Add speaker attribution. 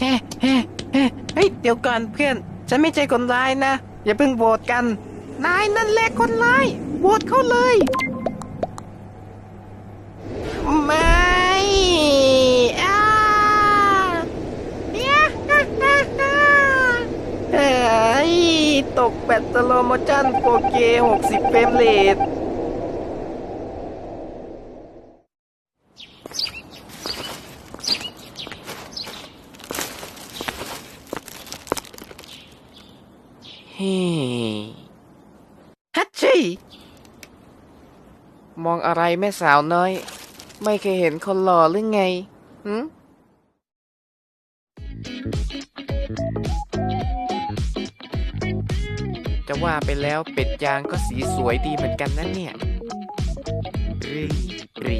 Speaker 1: เฮ้เฮ้เฮ้เฮ้ยเดี๋ยวก่อนเพื่อน ฉันไม่ใช่คนร้ายนะ อย่าเพิ่งโหวตกัน นายนั่นแหละคนร้ายโหวตเขาเลย ไม่อาเนี่ยเฮ้ยตกแบตสโลโมชั่นโปเก60 เฟรมเรท ฮ้ฮัตชี่มองอะไรแม่สาวน้อย ไม่เคยเห็นคนหล่อหรือไงหืมจะว่าไปแล้วเป็ดยางก็สีสวยดีเหมือนกันนะเนี่ยรีรี